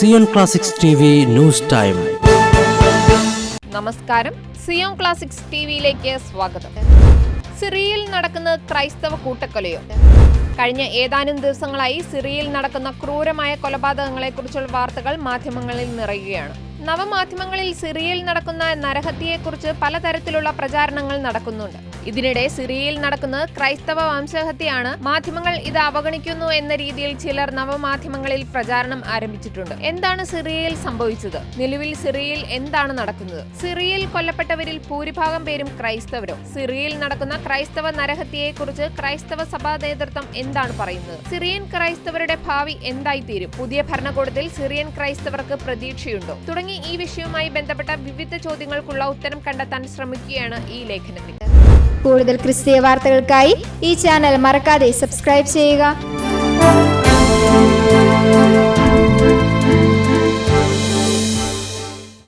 Zion classics T news time നമസ്കാരം. Zion classics T വിയിലേക്ക് സ്വാഗതം. സിറിയയിൽ നടക്കുന്ന ക്രൈസ്തവ കൂട്ടക്കൊലയോ? കഴിഞ്ഞ ഏതാനും ദിവസങ്ങളായി സിറിയയിൽ നടക്കുന്ന ക്രൂരമായ കൊലപാതകങ്ങളെക്കുറിച്ചുള്ള വാർത്തകൾ മാധ്യമങ്ങളിൽ നിറയുകയാണ്. നവമാധ്യമങ്ങളിൽ സിറിയയിൽ നടക്കുന്ന നരഹത്യയെക്കുറിച്ച് പലതരത്തിലുള്ള പ്രചാരണങ്ങൾ നടക്കുന്നുണ്ട്. ഇതിനിടെ സിറിയയിൽ നടക്കുന്ന ക്രൈസ്തവ വംശഹത്യയാണ് മാധ്യമങ്ങൾ ഇത് അവഗണിക്കുന്നു എന്ന രീതിയിൽ ചിലർ നവമാധ്യമങ്ങളിൽ പ്രചാരണം ആരംഭിച്ചിട്ടുണ്ട്. എന്താണ് സിറിയയിൽ സംഭവിച്ചത്? നിലവിൽ സിറിയയിൽ എന്താണ് നടക്കുന്നത്? സിറിയയിൽ കൊല്ലപ്പെട്ടവരിൽ ഭൂരിഭാഗം പേരും ക്രൈസ്തവരോ? സിറിയയിൽ നടക്കുന്ന ക്രൈസ്തവ നരഹത്യയെക്കുറിച്ച് ക്രൈസ്തവ സഭാ നേതൃത്വം എന്താണ് പറയുന്നത്? സിറിയൻ ക്രൈസ്തവരുടെ ഭാവി എന്തായിത്തീരും? പുതിയ ഭരണകൂടത്തിൽ സിറിയൻ ക്രൈസ്തവർക്ക് പ്രതീക്ഷയുണ്ടോ? തുടങ്ങി ഈ വിഷയവുമായി ബന്ധപ്പെട്ട വിവിധ ചോദ്യങ്ങൾക്കുള്ള ഉത്തരം കണ്ടെത്താൻ ശ്രമിക്കുകയാണ് ഈ ലേഖനത്തിൽ കൂടുതൽ ക്രിസ്തീയ വാർത്തകൾക്കായി ഈ ചാനൽ മറക്കാതെ സബ്സ്ക്രൈബ് ചെയ്യുക.